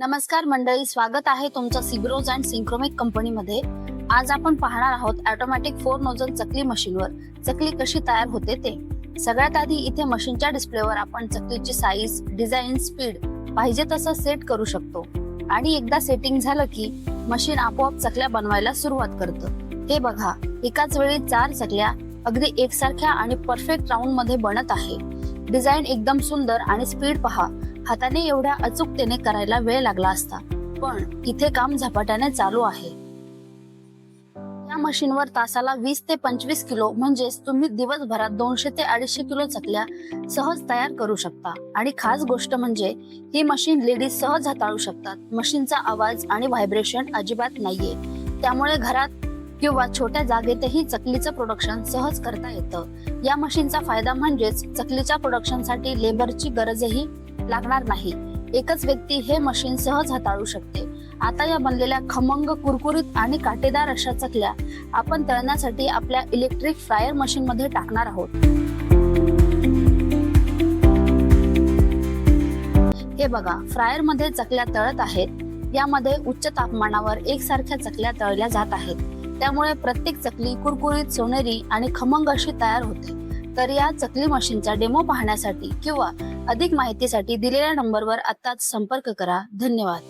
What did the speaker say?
नमस्कार मंडळी स्वागत आहे तुमचं सिग्रोज अँड सिंक्रोमिक कंपनीमध्ये. आज आपण पाहणार आहोत ऑटोमॅटिक फोर नोझल चकली मशीनवर चकली कशी तयार होते ते. सगळ्यात आधी इथे मशीनच्या डिस्प्लेवर आपण चकलीची साईज डिझाईन स्पीड पाहिजे तसं सेट करू शकतो. आणि एकदा सेटिंग झालं की मशीन आपोआप चकल्या बनवायला सुरुवात करतं. हे बघा एकाच वेळी चार चकल्या अगदी एकसारख्या आणि परफेक्ट राऊंडमध्ये बनत आहे. डिझाईन एकदम सुंदर आणि स्पीड पहा. हाताने एवढ्या अचूकतेने करायला वेळ लागला असता. पण इथे काम झपाट्याने चालू आहे. या मशीनवर तासाला वीस ते पंचवीस किलो म्हणजेच तुम्ही दिवसभरात दोनशे ते अडीचशे किलो चकल्या सहज तयार करू शकता. आणि खास गोष्ट म्हणजे ही मशीन लेडीज सहज हाताळू शकतात. मशीनचा आवाज आणि व्हायब्रेशन अजिबात नाहीये. त्यामुळे घरात किंवा छोट्या जागेतही चकलीचं प्रोडक्शन सहज करता येतं. या मशीनचा फायदा म्हणजेच चकलीच्या प्रोडक्शनसाठी लेबरची गरजही लागणार नाही. एकच व्यक्ती हे मशीन सहज हाताळू शकते. आता या बनलेल्या खमंग कुरकुरीत आणि काटेदार अशा चकल्या आपण तळण्यासाठी आपल्या इलेक्ट्रिक फ्रायर मशीन मध्ये टाकणार आहोत. हे बघा फ्रायरमध्ये चकल्या तळत आहेत. यामध्ये उच्च तापमानावर एकसारख्या चकल्या तळल्या जात आहेत. त्यामुळे प्रत्येक चकली कुरकुरीत सोनेरी आणि खमंग अशी तयार होते. तर या चकली मशीनचा डेमो पाहण्यासाठी किंवा अधिक माहितीसाठी दिलेल्या नंबरवर आत्ताच संपर्क करा. धन्यवाद.